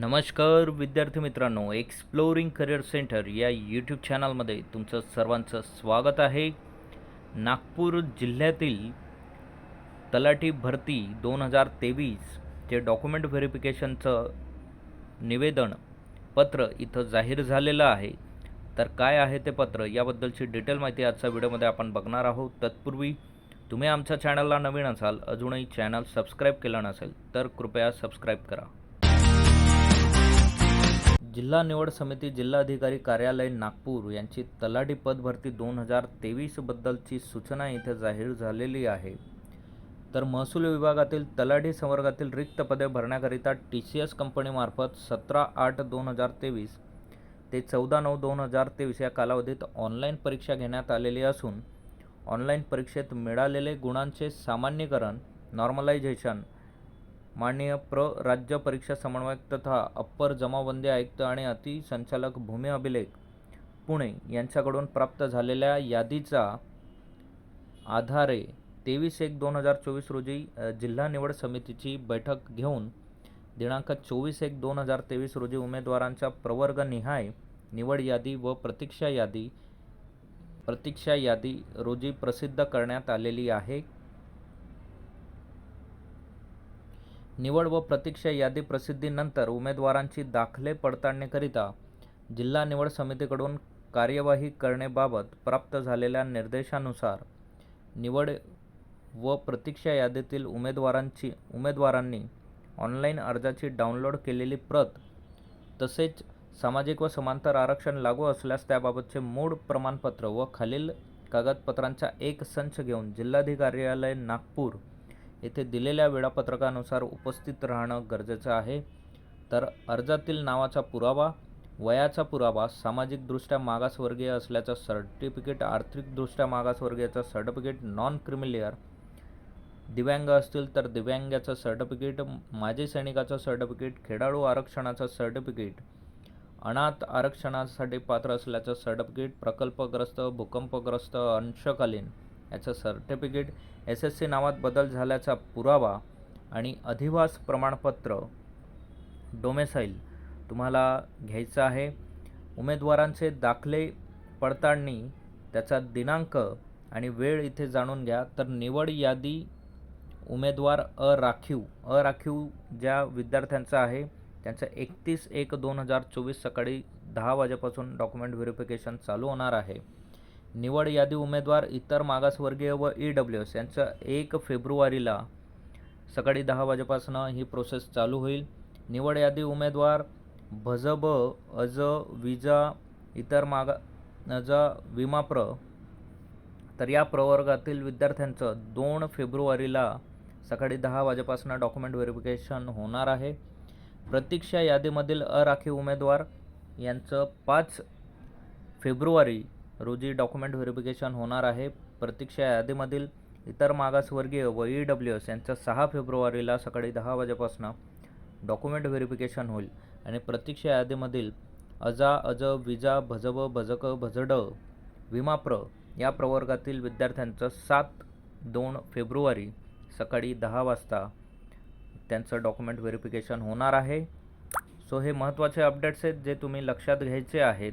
नमस्कार विद्यार्थी मित्रांनो एक्सप्लोरिंग करिअर सेंटर या यूट्यूब चॅनलमध्ये तुमचं सर्वांचं स्वागत आहे. नागपूर जिल्ह्यातील तलाठी भरती दोन हजार तेवीसचे डॉक्युमेंट व्हेरिफिकेशनचं निवेदन पत्र इथं जाहीर झालेलं आहे. तर काय आहे ते पत्र? याबद्दलची डिटेल माहिती आजच्या व्हिडिओमध्ये आपण बघणार आहोत. तत्पूर्वी तुम्ही आमच्या चॅनलला नवीन असाल अजूनही चॅनल सबस्क्राईब केलं नसेल तर कृपया सबस्क्राईब करा. जिल्हा निवड समिती जिल्हाधिकारी कार्यालय नागपूर यांची तलाठी पदभरती दोन हजार तेवीसबद्दलची सूचना इथे जाहीर झालेली आहे. तर महसूल विभागातील तलाठी संवर्गातील रिक्त पदे भरण्याकरिता टी सी एस कंपनीमार्फत सतरा आठ दोन हजार तेवीस ते चौदा नऊ दोन हजार तेवीस या कालावधीत ऑनलाईन परीक्षा घेण्यात आलेली असून ऑनलाईन परीक्षेत मिळालेले गुणांचे सामान्यीकरण नॉर्मलायझेशन माननीय प्र राज्य परीक्षा समन्वयक तथा अप्पर जमाबंदी आयुक्त आणि अतिसंचालक भूमी अभिलेख पुणे यांच्याकडून प्राप्त झालेल्या यादीचा आधारे तेवीस एक दोन हजार चोवीस रोजी जिल्हा निवड समितीची बैठक घेऊन दिनांक चोवीस एक दोन हजार तेवीस रोजी उमेदवारांच्या प्रवर्गनिहाय निवड यादी व प्रतीक्षा यादी प्रतीक्षा यादी रोजी प्रसिद्ध करण्यात आलेली आहे. निवड व प्रतीक्षा यादी प्रसिद्धीनंतर उमेदवारांची दाखले पडताळणीकरिता जिल्हा निवड समितीकडून कार्यवाही करण्याबाबत प्राप्त झालेल्या निर्देशानुसार निवड व प्रतीक्षा यादीतील उमेदवारांची उमेदवारांनी ऑनलाईन अर्जाची डाउनलोड केलेली प्रत तसेच सामाजिक व समांतर आरक्षण लागू असल्यास त्याबाबतचे मूळ प्रमाणपत्र व खालील कागदपत्रांचा एक संच घेऊन जिल्हाधिकार्यालय नागपूर येथे दिलेल्या वेळापत्रकानुसार उपस्थित राहणं गरजेचं आहे. तर अर्जातील नावाचा पुरावा वयाचा पुरावा सामाजिकदृष्ट्या मागासवर्गीय असल्याचं सर्टिफिकेट आर्थिकदृष्ट्या मागासवर्गीयाचं सर्टिफिकेट नॉन क्रिमिलियर दिव्यांग असतील तर दिव्यांगाचं सर्टिफिकेट माजी सैनिकाचं सर्टिफिकेट खेळाडू आरक्षणाचं सर्टिफिकेट अनाथ आरक्षणासाठी पात्र असल्याचं सर्टिफिकेट प्रकल्पग्रस्त भूकंपग्रस्त अंशकालीन याचं सर्टिफिकेट एस एस सी नावात बदल झाल्याचा पुरावा आणि अधिवास प्रमाणपत्र डोमेसाईल तुम्हाला घ्यायचं आहे. उमेदवारांचे दाखले पडताळणी त्याचा दिनांक आणि वेळ इथे जाणून घ्या. तर निवड यादी उमेदवार अराखीव अराखीव ज्या विद्यार्थ्यांचा आहे त्यांचं एकतीस एक दोन हजार चोवीस सकाळी दहा वाजेपासून डॉक्युमेंट व्हेरिफिकेशन चालू होणार आहे. निवड यादी उमेदवार इतर मागासवर्गीय व ई डब्ल्यू एस यांचं एक फेब्रुवारीला सकाळी दहा वाजेपासून ही प्रोसेस चालू होईल. निवड यादी उमेदवार भजब अज विजा इतर मागा अज विमाप्र. तर या प्रवर्गातील विद्यार्थ्यांचं दोन फेब्रुवारीला सकाळी दहा वाजेपासून डॉक्युमेंट व्हेरिफिकेशन होणार आहे. प्रतीक्षा यादीमधील अराखीव उमेदवार यांचं पाच फेब्रुवारी रोजी डॉक्युमेंट व्हेरिफिकेशन होणार आहे. प्रतीक्षा यादीमधील इतर मागासवर्गीय व ई डब्ल्यू एस यांचं सहा फेब्रुवारीला सकाळी दहा वाजेपासून डॉक्युमेंट व्हेरिफिकेशन होईल आणि प्रतीक्षा यादीमधील अजा अज विजा भजब भजक भजड विमाप्र या प्रवर्गातील विद्यार्थ्यांचं सात दोन फेब्रुवारी सकाळी दहा वाजता त्यांचं डॉक्युमेंट व्हेरिफिकेशन होणार आहे. सो हे महत्त्वाचे अपडेट्स आहेत जे तुम्ही लक्षात घ्यायचे आहेत.